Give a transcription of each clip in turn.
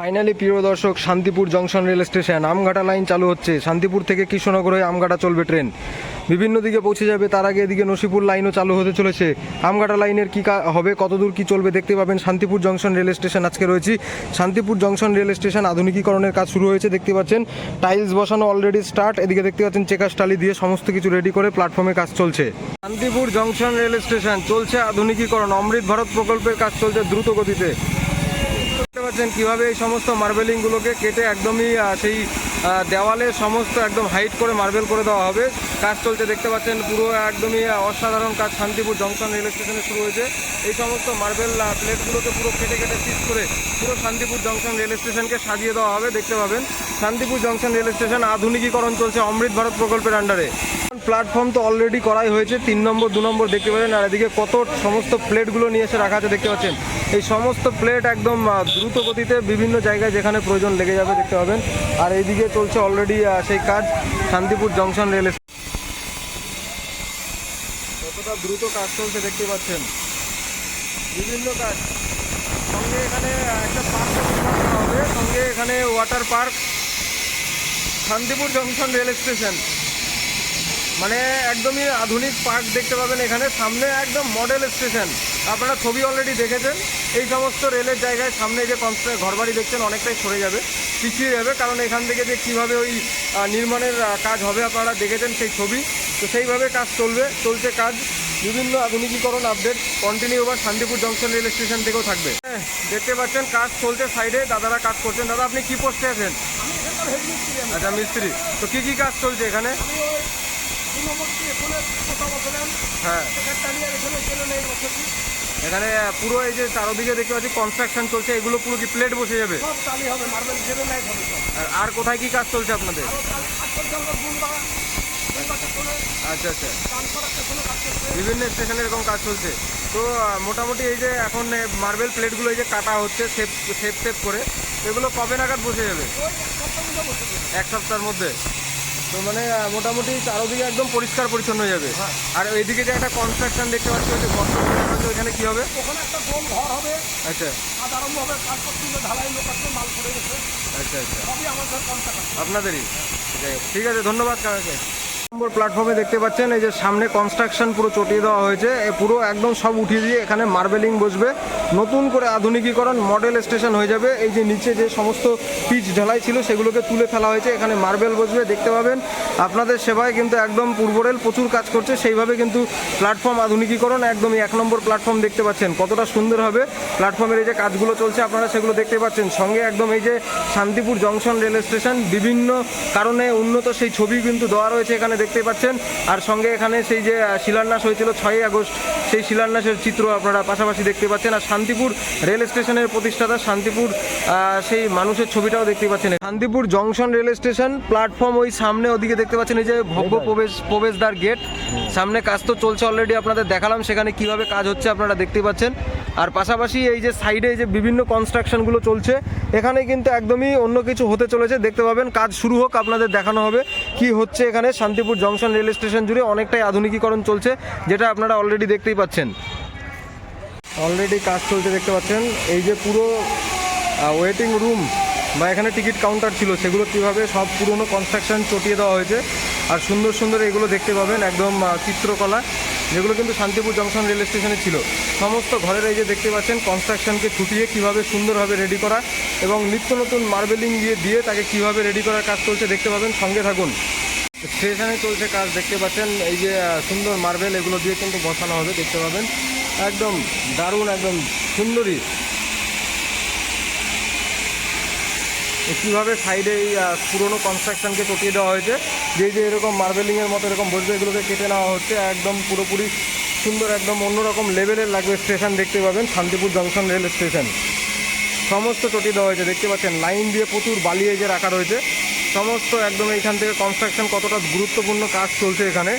Finally প্রিয় দর্শক, Shantipur junction rail station, Amghata line চালু হচ্ছে। শান্তিপুর থেকে কৃষ্ণনগর হয়ে আমঘাটা চলবে ট্রেন। বিভিন্ন দিকে পৌঁছে যাবে, তার আগে এদিকে নসিপুর লাইনও চালু হতে চলেছে। আমঘাটা লাইনের কী হবে, কতদূর কি চলবে দেখতে পাবেন শান্তিপুর জংশন রেল স্টেশন আজকে রয়েছি। শান্তিপুর জংশন রেল স্টেশন আধুনিকীকরণের কাজ শুরু হয়েছে, দেখতে পাচ্ছেন। টাইলস বসানো অলরেডি স্টার্ট এদিকে দেখতে পাচ্ছেন চেকার টালি দিয়ে সমস্ত কিছু রেডি করে প্ল্যাটফর্মে কাজ চলছে। শান্তিপুর জংশন রেল স্টেশন, চলছে আধুনিকীকরণ, অমৃত ভারত প্রকল্পের কাজ চলছে দ্রুত গতিতে। পাচ্ছেন কীভাবে এই সমস্ত মার্বেলিং গুলোকে কেটে একদমই সেই দেওয়ালে সমস্ত একদম হাইট করে মার্বেল করে দেওয়া হবে। কাজ চলছে, দেখতে পাচ্ছেন পুরো একদমই অসাধারণ কাজ শান্তিপুর জংশন রেল স্টেশনে শুরু হয়েছে। এই সমস্ত মার্বেল প্লেটগুলোকে পুরো কেটে কেটে পিস করে পুরো শান্তিপুর জংশন রেল স্টেশনকে সাজিয়ে দেওয়া হবে, দেখতে পাবেন। শান্তিপুর জংশন রেল স্টেশন আধুনিকীকরণ চলছে অমৃত ভারত প্রকল্পের আন্ডারে প্ল্যাটফর্ম তো অলরেডি করাই হয়েছে, তিন নম্বর, দু নম্বর দেখতে পাচ্ছেন, আর এদিকে কত সমস্ত প্লেটগুলো নিয়ে এসে রাখা আছে দেখতে পাচ্ছেন। এই সমস্ত প্লেট একদম দ্রুত গতিতে বিভিন্ন জায়গায় যেখানে প্রয়োজন লেগে যাবে দেখতে পাবেন। আর এইদিকে চলছে অলরেডি সেই কাজ, শান্তিপুর জংশন রেল। কতটা দ্রুত কাজ চলছে দেখতে পাচ্ছেন। বিভিন্ন কাজ। সঙ্গে এখানে একটা পার্ক হবে সঙ্গে এখানে water park Shantipur junction rail station. মানে একদমই আধুনিক পার্ক দেখতে পাবেন এখানে। সামনে একদম মডেল স্টেশন আপনারা ছবি অলরেডি দেখেছেন। এই সমস্ত রেলের জায়গায় সামনে যে কনস্ট্রাক্ট ঘরবাড়ি দেখছেন অনেকটাই সরে যাবে পিছিয়ে যাবে। কারণ এখান থেকে যে কীভাবে ওই নির্মাণের কাজ হবে আপনারা দেখেছেন সেই ছবি। তো সেইভাবে কাজ চলবে চলছে কাজ। বিভিন্ন আধুনিকীকরণ আপডেট কন্টিনিউ এবার শান্তিপুর জংশন রেল স্টেশন থেকেও থাকবে। হ্যাঁ, দেখতে পাচ্ছেন কাজ চলছে সাইডে দাদারা কাজ করছেন। দাদা আপনি কি পোস্টে আছেন? আচ্ছা মিস্ত্রি। তো কি কি কাজ চলছে এখানে? হ্যাঁ। এখানে পুরো এই যে চারোদিকে দেখতে পাচ্ছি কনস্ট্রাকশন চলছে এগুলো পুরো কি প্লেট বসে যাবে? আর- আর কোথায় কি কাজ চলছে আপনাদের? আচ্ছা আচ্ছা। বিভিন্ন স্টেশনে এরকম কাজ চলছে। তো মোটামুটি এই যে এখন মার্বেল প্লেটগুলো এই যে কাটা হচ্ছে সেপ শেপ শেপ করে এগুলো কবে নাগাদ বসে যাবে। এক সপ্তাহের মধ্যে। তো মানে মোটামুটি চারোদিকে একদম পরিষ্কার পরিচ্ছন্ন হয়ে যাবে। আর এইদিকে যে একটা কনস্ট্রাকশন দেখতে পাচ্ছি ওই যে কনস্ট্রাকশন ওইখানে কি হবে? ওখানে একটা গোল ঘর হবে। আচ্ছা। কাজ আরম্ভ হবে কাজ করতে ঢালাই লোক আসবে মাল পড়ে গেছে। আচ্ছা আচ্ছা। সবই আমাদের কনট্রাক্ট আপনাদেরই? ঠিক আছে ধন্যবাদ কাকাকে। নম্বর প্ল্যাটফর্মে দেখতে পাচ্ছেন, এই যে সামনে কনস্ট্রাকশন পুরো চটিয়ে দেওয়া হয়েছে। পুরো একদম সব উঠিয়ে দিয়ে এখানে মার্বেলিং বসবে। নতুন করে আধুনিকীকরণ মডেল স্টেশন হয়ে যাবে। এই যে নিচে যে সমস্ত পিচ ঢালাই ছিল, সেগুলোকে তুলে ফেলা হয়েছে। এখানে মার্বেল বসবে, দেখতে পাবেন। আপনাদের সেবায় কিন্তু একদম পূর্ব রেল প্রচুর কাজ করছে। সেইভাবে কিন্তু প্ল্যাটফর্ম আধুনিকীকরণ একদমই এক নম্বর প্ল্যাটফর্ম দেখতে পাচ্ছেন। কতটা সুন্দর হবে প্ল্যাটফর্মের এই যে কাজগুলো চলছে, আপনারা সেগুলো দেখতে পাচ্ছেন। সঙ্গে একদম এই যে শান্তিপুর জংশন রেল স্টেশন বিভিন্ন কারণে উন্নত সেই ছবি কিন্তু দেওয়া রয়েছে এখানে দেখতে পাচ্ছেন। আর সঙ্গে এখানে সেই যে শিলান্যাস হয়েছিল ছয়ই আগস্ট সেই শিলান্যাসের চিত্র আপনারা পাশাপাশি দেখতে পাচ্ছেন। আর শান্তিপুর রেল স্টেশনের প্রতিষ্ঠাতা শান্তিপুর সেই মানুষের ছবিটাও দেখতে পাচ্ছেন। Shantipur junction rail station platform ওই সামনে ওদিকে দেখতে পাচ্ছেন এই যে ভব্য প্রবেশ প্রবেশদ্বার গেট। সামনে কাজ তো চলছে অলরেডি আপনাদের দেখালাম সেখানে কীভাবে কাজ হচ্ছে আপনারা দেখতে পাচ্ছেন। আর পাশাপাশি এই যে সাইডে যে বিভিন্ন কনস্ট্রাকশনগুলো চলছে এখানে কিন্তু একদমই অন্য কিছু হতে চলেছে। দেখতে পাবেন কাজ শুরু হোক আপনাদের দেখানো হবে। কি হচ্ছে এখানে? শান্তিপুর জংশন রেল স্টেশন জুড়ে অনেকটাই আধুনিকীকরণ চলছে, যেটা আপনারা অলরেডি দেখতেই পাচ্ছেন। অলরেডি কাজ চলছে দেখতে পাচ্ছেন। এই যে পুরো ওয়েটিং রুম বা এখানে টিকিট কাউন্টার ছিল, সেগুলো কীভাবে সব পুরনো কনস্ট্রাকশন চটিয়ে দেওয়া হয়েছে, আর সুন্দর সুন্দর এগুলো দেখতে পাবেন, একদম চিত্রকলা। যেগুলো কিন্তু শান্তিপুর জংশন রেল স্টেশনে ছিল। সমস্ত ঘরের এই যে দেখতে পাচ্ছেন কনস্ট্রাকশনকে ছুটিয়ে কীভাবে সুন্দরভাবে রেডি করা এবং নিত্য নতুন মার্বেলিং দিয়ে দিয়ে তাকে কীভাবে রেডি করার কাজ চলছে দেখতে পাবেন, সঙ্গে থাকুন। স্টেশনে চলছে কাজ, দেখতে পাচ্ছেন, এই যে সুন্দর মার্বেল এগুলো দিয়ে কিন্তু বসানো হবে, দেখতে পাবেন। একদম দারুণ, একদম সুন্দরী তো কীভাবে সাইডে এই পুরোনো কনস্ট্রাকশনকে চটিয়ে দেওয়া হয়েছে? যে যে এরকম মার্বেলিংয়ের মতো এরকম বসবে এগুলোকে কেটে নেওয়া হচ্ছে, একদম পুরোপুরি সুন্দর, একদম অন্যরকম লেভেলের লাগবে স্টেশন দেখতে পাবেন, শান্তিপুর জংশন রেল স্টেশন সমস্ত চটিয়ে দেওয়া হয়েছে, দেখতে পাচ্ছেন? লাইন দিয়ে প্রচুর বালি যে রাখা রয়েছে। সমস্ত একদম এইখান থেকে কনস্ট্রাকশন কতটা গুরুত্বপূর্ণ কাজ চলছে এখানে।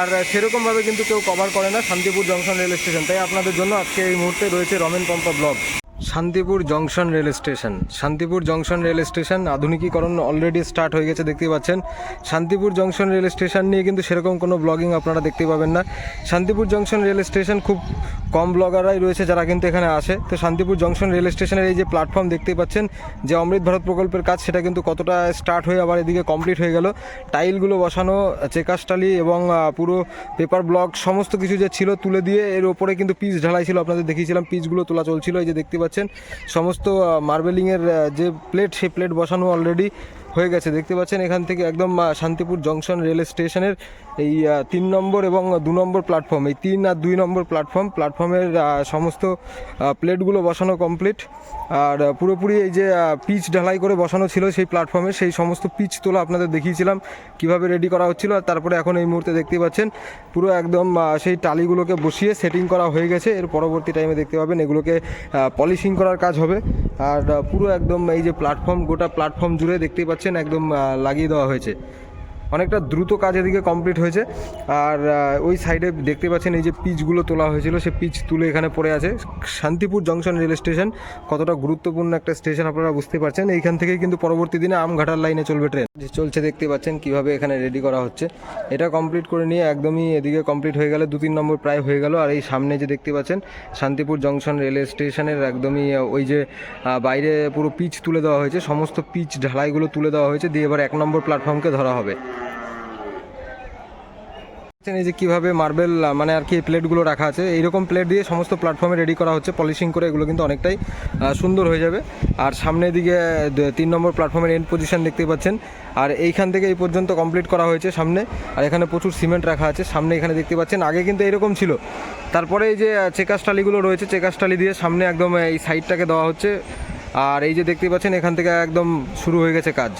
আর সেরকমভাবে কিন্তু কেউ কভার করে না শান্তিপুর জংশন রেল স্টেশন তাই আপনাদের জন্য আজকে এই মুহূর্তে রয়েছে Ramen Pampa blog Shantipur junction rail station. Shantipur junction rail station আধুনিকীকরণ already start হয়ে গেছে দেখতে পাচ্ছেন। শান্তিপুর জংশন রেল স্টেশন নিয়ে কিন্তু সেরকম কোনো ব্লগিং আপনারা দেখতে পাবেন না। শান্তিপুর জংশন রেল স্টেশন খুব কম ব্লগাররাই রয়েছে যারা কিন্তু এখানে আসে। তো শান্তিপুর জংশন রেল স্টেশনের এই যে প্ল্যাটফর্ম দেখতেই পাচ্ছেন, যে অমৃত ভারত প্রকল্পের কাজ, সেটা কিন্তু কতটা স্টার্ট হয়ে আবার এদিকে কমপ্লিট হয়ে গেল। টাইলগুলো বসানো চেকাস্টালি এবং পুরো পেপার ব্লক সমস্ত কিছু যে ছিল তুলে দিয়ে, এর ওপরে কিন্তু পিচ ঢালাই ছিল, আপনাদের দেখিয়েছিলাম পিচগুলো তোলা চলছিল, এই যে দেখতে পাচ্ছেন। সমস্ত মার্বেলিংয়ের যে প্লেট সেই প্লেট বসানো অলরেডি হয়ে গেছে। দেখতে পাচ্ছেন এখান থেকে একদম শান্তিপুর জংশন রেল স্টেশনের এই তিন নম্বর এবং দু নম্বর প্ল্যাটফর্ম। এই তিন আর দুই নম্বর প্ল্যাটফর্ম, প্ল্যাটফর্মের সমস্ত প্লেটগুলো বসানো কমপ্লিট। আর পুরোপুরি এই যে পিচ ঢালাই করে বসানো ছিল সেই প্ল্যাটফর্মে, সেই সমস্ত পিচ তোলা আপনাদের দেখিয়েছিলাম, কীভাবে রেডি করা হচ্ছিল। আর তারপরে এখন এই মুহূর্তে দেখতে পাচ্ছেন, পুরো একদম সেই টালিগুলোকে বসিয়ে সেটিং করা হয়ে গেছে। এর পরবর্তী টাইমে দেখতে পাবেন এগুলোকে পলিশিং করার কাজ হবে। আর পুরো একদম এই যে প্ল্যাটফর্ম, গোটা প্ল্যাটফর্ম জুড়ে দেখতেই পাচ্ছেন একদম লাগিয়ে দেওয়া হয়েছে। অনেকটা দ্রুত কাজ এদিকে কমপ্লিট হয়েছে। আর ওই সাইডে দেখতে পাচ্ছেন এই যে পিচগুলো তোলা হয়েছিল, সে পিচ তুলে এখানে পড়ে আছে। শান্তিপুর জংশন রেল স্টেশন কতটা গুরুত্বপূর্ণ একটা স্টেশন আপনারা বুঝতে পারছেন। এইখান থেকেই কিন্তু পরবর্তী দিনে আমঘাটার লাইনে চলবে ট্রেন চলছে দেখতে পাচ্ছেন কীভাবে এখানে রেডি করা হচ্ছে। এটা কমপ্লিট করে নিয়ে একদমই এদিকে কমপ্লিট হয়ে গেলে দু তিন নম্বর প্রায় হয়ে গেল। আর এই সামনে যে দেখতে পাচ্ছেন, শান্তিপুর জংশন রেল স্টেশনের একদমই ওই যে বাইরে পুরো পিচ তুলে দেওয়া হয়েছে। সমস্ত পিচ, ঢালাইগুলো তুলে দেওয়া হয়েছে। দিয়ে এবার এক নম্বর প্ল্যাটফর্মকে ধরা হবে। এই যে কীভাবে মার্বেল মানে আর কি প্লেটগুলো রাখা আছে, এইরকম প্লেট দিয়ে সমস্ত প্ল্যাটফর্মে রেডি করা হচ্ছে পলিশিং করে এগুলো কিন্তু অনেকটাই সুন্দর হয়ে যাবে। আর সামনের দিকে তিন নম্বর প্ল্যাটফর্মের এন্ড পজিশন দেখতে পাচ্ছেন। আর এইখান থেকে এই পর্যন্ত কমপ্লিট করা হয়েছে সামনে। আর এখানে প্রচুর সিমেন্ট রাখা আছে, সামনে এখানে দেখতে পাচ্ছেন, আগে কিন্তু এরকম ছিল। তারপরে এই যে চেকাস্টালিগুলো রয়েছে চেকাস্টালি দিয়ে সামনে একদম এই সাইডটাকে দেওয়া হচ্ছে। আর এই যে দেখতে পাচ্ছেন, এখান থেকে একদম শুরু হয়ে গেছে কাজ।